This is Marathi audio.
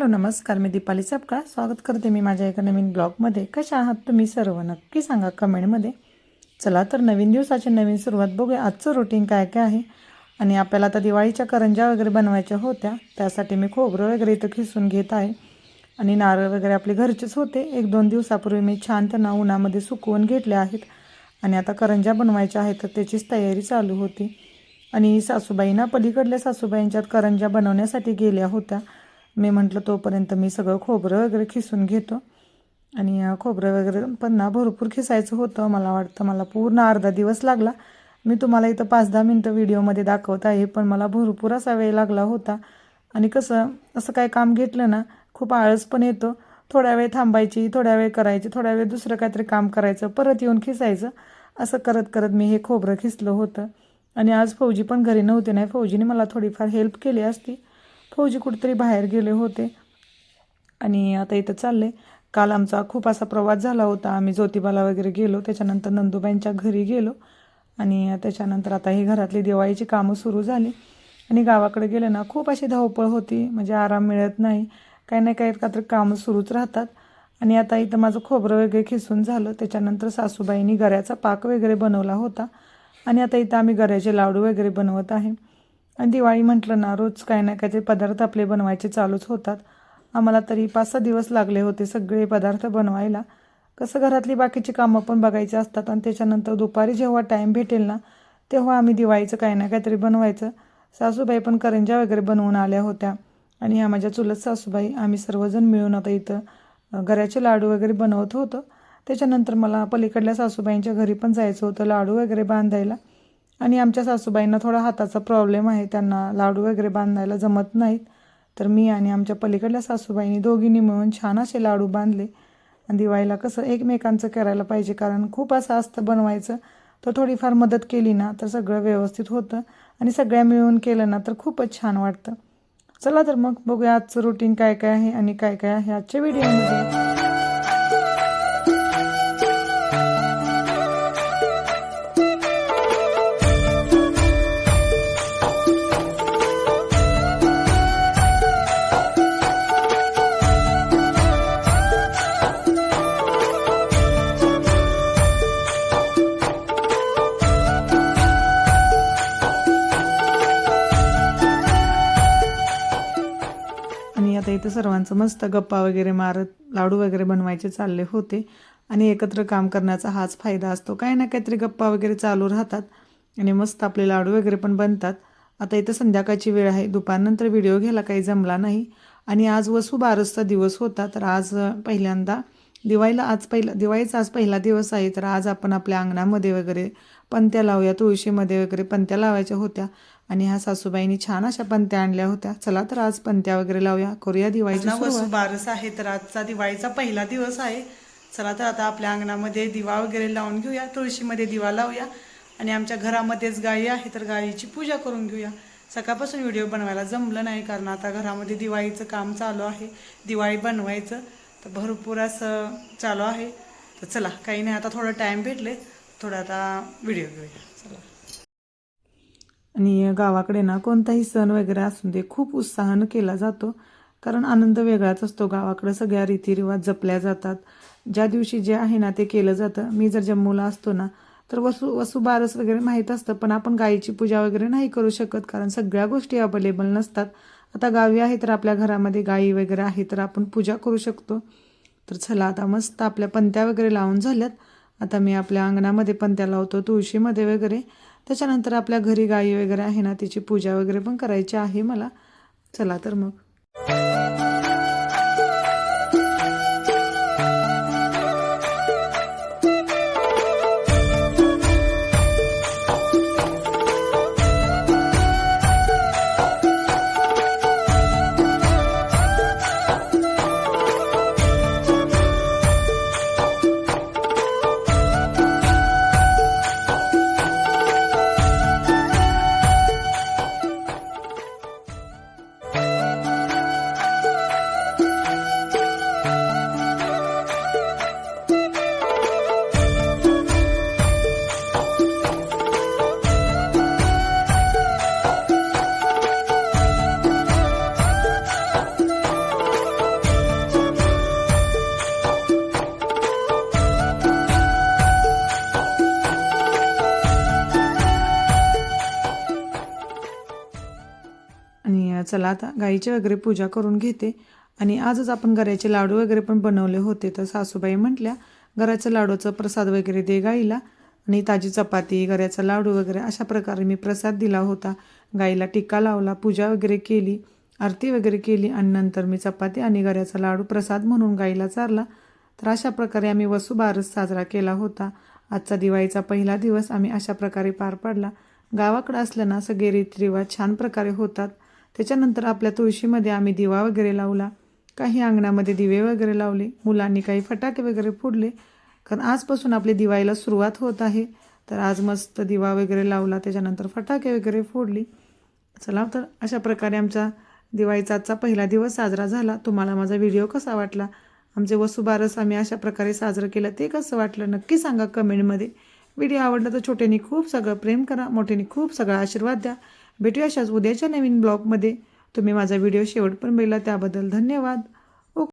हॅलो नमस्कार. मी दीपाली सपकाळ. स्वागत करते मी माझ्या एका नवीन ब्लॉगमध्ये. कशा आहात तुम्ही सर्व? नक्की सांगा कमेंटमध्ये. चला तर नवीन दिवसाची नवीन सुरुवात बघूया. आजचं रुटीन काय काय आहे? आणि आपल्याला आता दिवाळीच्या करंज्या वगैरे बनवायच्या होत्या. त्यासाठी मी खोबरं वगैरे इथं खिसून घेत आहे. आणि नारळ वगैरे आपले घरचेच होते. एक दोन दिवसापूर्वी मी छान त्यांना उन्हामध्ये सुकवून घेतले आहेत. आणि आता करंज्या बनवायच्या आहेत तर त्याचीच तयारी चालू होती. आणि सासूबाईंना पलीकडल्या सासूबाईंच्यात करंज्या बनवण्यासाठी गेल्या होत्या. मी म्हटलं तोपर्यंत मी सगळं खोबरं वगैरे खिसून घेतो. आणि खोबरं वगैरे पण ना भरपूर खिसायचं होतं मला वाटतं. मला पूर्ण अर्धा दिवस लागला. मी तुम्हाला इथं पाच दहा मिनटं व्हिडिओमध्ये दाखवत आहे पण मला भरपूर असा वेळ लागला होता. आणि कसं असं काय काम घेतलं ना खूप आळस पण येतो. थोड्या वेळ थांबायची थोड्या वेळ करायची थोड्या वेळ दुसरं काहीतरी काम करायचं परत येऊन खिसायचं. असं करत करत मी हे खोबरं खिसलं होतं. आणि आज फौजी पण घरी नव्हते नाही फौजीने मला थोडीफार हेल्प केली असती. फौजी कुठेतरी बाहेर गेले होते. आणि आता इथं चालले काल आमचा खूप असा प्रवास झाला होता. आम्ही ज्योतिबाला वगैरे गेलो. त्याच्यानंतर नंदुबाईंच्या घरी गेलो. आणि त्याच्यानंतर आता ही घरातली दिवाळीची कामं सुरू झाली. आणि गावाकडे गेले ना खूप अशी धावपळ होती. म्हणजे आराम मिळत नाही. काही ना काही काहीतरी कामं सुरूच राहतात. आणि आता इथं माझं खोबरं वगैरे खिसून झालं. त्याच्यानंतर सासूबाईंनी गऱ्याचा पाक वगैरे बनवला होता. आणि आता इथं आम्ही गऱ्याचे लाडू वगैरे बनवत आहे. दिवाळी म्हटलं ना रोज काही ना काहीतरी पदार्थ आपले बनवायचे चालूच होतात. आम्हाला तरी पाच सहा दिवस लागले होते सगळे पदार्थ बनवायला. कसं घरातली बाकीची कामं पण बघायची असतात आणि त्याच्यानंतर दुपारी जेव्हा टाईम भेटेल ना तेव्हा आम्ही दिवाळीचं काही ना काहीतरी बनवायचं. सासूबाई पण करंज्या वगैरे बनवून आल्या होत्या. आणि ह्या माझ्या चुलत सासूबाई आम्ही सर्वजण मिळून आता इथं अ, गऱ्याचे लाडू वगैरे बनवत होतो. त्याच्यानंतर मला पलीकडल्या सासूबाईंच्या घरी पण जायचं होतं लाडू वगैरे बांधायला. आणि आमच्या सासूबाईंना थोडा हाताचा प्रॉब्लेम आहे. त्यांना लाडू वगैरे बांधायला जमत नाहीत. तर मी आणि आमच्या पलीकडल्या सासूबाईंनी दोघींनी मिळून छान असे लाडू बांधले. आणि दिवाळीला कसं एकमेकांचं करायला पाहिजे कारण खूप असं असतं बनवायचं. तर थोडीफार मदत केली ना तर सगळं व्यवस्थित होतं. आणि सगळ्या मिळून केलं ना तर खूपच छान वाटतं. चला तर मग बघूया आजचं रुटीन काय काय आहे आणि काय काय आहे आजच्या व्हिडिओमध्ये आणि आता इथं सर्वांचं मस्त गप्पा वगैरे मारत लाडू वगैरे बनवायचे चालले होते. आणि एकत्र काम करण्याचा हाच फायदा असतो. काही ना काहीतरी गप्पा वगैरे चालू राहतात आणि मस्त आपले लाडू वगैरे पण बनतात. आता इथं संध्याकाळची वेळ आहे. दुपारनंतर व्हिडिओ घ्यायला काही जमला नाही. आणि आज वसुबारसचा दिवस होता. तर आज पहिल्यांदा दिवाळीला आज पहिला दिवाळीचा आज पहिला दिवस आहे. तर आज आपण आपल्या अंगणामध्ये वगैरे पंत्या लावूया तुळशीमध्ये वगैरे पंत्या लावायच्या होत्या. आणि ह्या सासूबाईंनी छान अशा पंत्या आणल्या होत्या. चला तर आज पंत्या वगैरे लावूया. करूया दिवाळीची बारस आहे तर आजचा दिवाळीचा पहिला दिवस आहे. चला तर आता आपल्या अंगणामध्ये दिवा वगैरे लावून घेऊया. तुळशीमध्ये दिवा लावूया. आणि आमच्या घरामध्येच गायी आहे तर गायीची पूजा करून घेऊया. सकाळपासून व्हिडिओ बनवायला जमलं नाही कारण आता घरामध्ये दिवाळीचं काम चालू आहे. दिवाळी बनवायचं. तर भरपूर असं चालू आहे. तर चला काही नाही आता थोडं टाईम भेटले. थोडं आता व्हिडिओ घेऊया. चला. आणि गावाकडे ना कोणताही सण वगैरे असून दे खूप उत्साहानं केला जातो. कारण आनंद वेगळाच असतो. गावाकडे सगळ्या रीतिरिवाज जपल्या जातात. ज्या दिवशी जे आहे ना ते केलं जातं. मी जर जम्मूला असतो ना तर वसू वसुबारस वगैरे माहीत असतं. पण आपण गायीची पूजा वगैरे नाही करू शकत. कारण सगळ्या गोष्टी अवेलेबल नसतात. आता गावी आहे तर आपल्या घरामध्ये गायी वगैरे आहे तर आपण पूजा करू शकतो. तर चला आता मस्त आपल्या पंत्या वगैरे लावून झाल्यात. आता मी आपल्या अंगणामध्ये पण त्या लावतो तुळशीमध्ये वगैरे. त्याच्यानंतर आपल्या घरी गाई वगैरे आहे ना तिची पूजा वगैरे पण करायची आहे मला. चला तर मग. चला आता गाईची वगैरे पूजा करून घेते. आणि आजच आपण गऱ्याचे लाडू वगैरे पण बनवले होते. तर सासूबाई म्हटल्या गऱ्याच्या लाडूचा प्रसाद वगैरे दे गाईला. आणि ताजी चपाती गऱ्याचा लाडू वगैरे अशा प्रकारे मी प्रसाद दिला होता. गाईला टिका लावला पूजा वगैरे केली आरती वगैरे केली आणि नंतर मी चपाती आणि गऱ्याचा लाडू प्रसाद म्हणून गाईला चारला. तर अशा प्रकारे आम्ही वसुबारस साजरा केला होता. आजचा दिवाळीचा पहिला दिवस आम्ही अशा प्रकारे पार पाडला. गावाकडं असलं ना सगळे रीतिरिवाज छान प्रकारे होतात. त्याच्यानंतर आपल्या तुळशीमध्ये आम्ही दिवा वगैरे लावला. काही अंगणामध्ये दिवे वगैरे लावले. मुलांनी काही फटाके वगैरे फोडले. कारण आजपासून आपली दिवाळीला सुरुवात होत आहे. तर आज मस्त दिवा वगैरे लावला. त्याच्यानंतर फटाके वगैरे फोडली. चला तर अशा प्रकारे आमचा दिवाळीचा आजचा पहिला दिवस साजरा झाला. तुम्हाला माझा व्हिडिओ कसा वाटला? आमचे वसुबारस आम्ही अशा प्रकारे साजरं केलं. ते कसं वाटलं? नक्की सांगा कमेंटमध्ये. व्हिडिओ आवडला तर छोट्यानी खूप सगळं प्रेम करा. मोठ्यांनी खूप सगळा आशीर्वाद द्या. भेटूया अशाच उद्याच्या नवीन ब्लॉगमध्ये. तुम्ही माझा व्हिडिओ शेवट पण बघितला त्याबद्दल धन्यवाद.